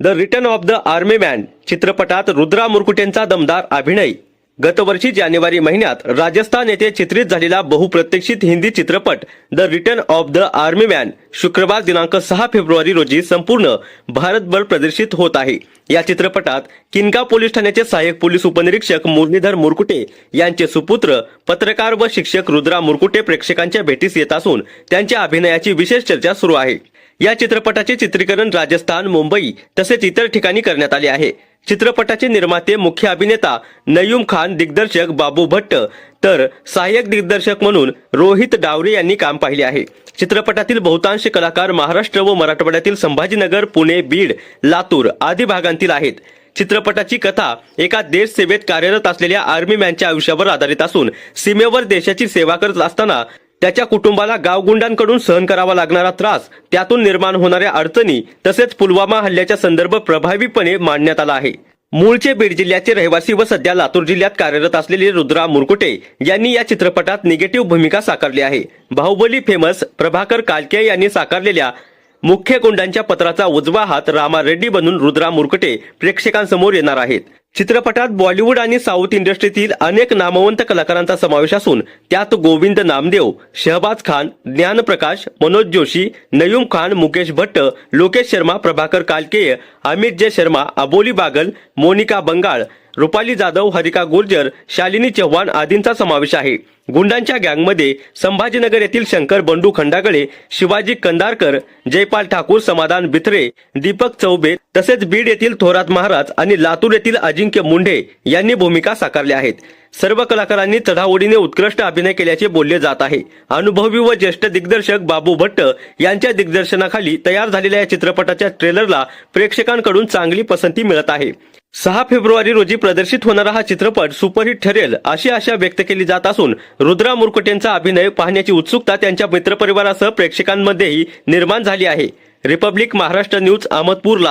The return of the army man चित्रपटात रुद्रा मुरकुटेंचा दमदार अभिनय. गतवर्षी जानेवारी महिन्यात राजस्थान येथे चित्रित झालेला बहुप्रतीक्षित हिंदी चित्रपट the return of the army man शुक्रवार दिनांक सहा फेब्रुवारी रोजी संपूर्ण भारतभर प्रदर्शित होत आहे. या चित्रपटात किनका पोलीस ठाण्याचे सहाय्यक पोलीस उपनिरीक्षक मुरलीधर मुरकुटे यांचे सुपुत्र पत्रकार व शिक्षक रुद्रा मुरकुटे प्रेक्षकांच्या भेटीस येत असून त्यांच्या अभिनयाची विशेष चर्चा सुरू आहे. या चित्रपटाचे चित्रीकरण राजस्थान मुंबई तसेच इतर ठिकाणी करण्यात आले आहे. चित्रपटाचे निर्माते मुख्य अभिनेता नयूम खान दिग्दर्शक बाबू भट्ट तर सहाय्यक दिग्दर्शक म्हणून रोहित डावरे यांनी काम पाहिले आहे. चित्रपटातील बहुतांश कलाकार महाराष्ट्र व मराठवाड्यातील संभाजीनगर पुणे बीड लातूर आदी भागांतील आहेत. चित्रपटाची कथा एका देश सेवेत कार्यरत असलेल्या आर्मी मॅनच्या आयुष्यावर आधारित असून सीमेवर देशाची सेवा करत असताना त्याच्या कुटुंबाला गावगुंडांकडून सहन करावा लागणारा त्रास त्यातून निर्माण होणाऱ्या अडचणी तसेच पुलवामा हल्ल्याचा संदर्भ प्रभावीपणे मांडण्यात आला आहे. मूळचे बीड जिल्ह्याचे रहिवासी व सध्या लातूर जिल्ह्यात कार्यरत असलेले रुद्रा मुरकुटे यांनी या चित्रपटात निगेटिव्ह भूमिका साकारली आहे. बाहुबली फेमस प्रभाकर कालके यांनी साकारलेल्या मुख्य गुंडांच्या पत्राचा उजवा हात रामा रेड्डी बनून रुद्रा मुरकुटे प्रेक्षकांसमोर येणार आहेत. चित्रपटात बॉलिवूड आणि साऊथ इंडस्ट्रीतील अनेक नामवंत कलाकारांचा समावेश असून त्यात गोविंद नामदेव शहबाज खान ज्ञानप्रकाश मनोज जोशी नयूम खान मुकेश भट्ट लोकेश शर्मा प्रभाकर कालकेय अमित जय शर्मा अबोली बागल मोनिका बंगाळ रुपाली जाधव हरिका गुर्जर शालिनी चव्हाण आदींचा समावेश आहे. गुंडांच्या गँगमध्ये संभाजीनगर येथील शंकर बंडू खंडागळे शिवाजी कंदारकर जयपाल ठाकूर समाधान बिथरे दीपक चौबे तसेच बीड येथील थोरात महाराज आणि लातूर येथील अजिंक्य मुंढे यांनी भूमिका साकारल्या आहेत. सर्व कलाकारांनी चढाओढीने उत्कृष्ट अभिनय केल्याचे बोलले जात आहे. अनुभवी व ज्येष्ठ दिग्दर्शक बाबू भट्ट यांच्या दिग्दर्शनाखाली तयार झालेल्या या चित्रपटाच्या ट्रेलरला प्रेक्षकांकडून चांगली पसंती मिळत आहे. सहा फेब्रुवारी रोजी प्रदर्शित होणारा हा चित्रपट सुपरहिट ठरेल अशी आशा व्यक्त केली जात असून रुद्रा मुरकुटेंचा अभिनय पाहण्याची उत्सुकता त्यांच्या मित्रपरिवारासह प्रेक्षकांमध्येही निर्माण झाली आहे. Republic Maharashtra news अहमदपूरला.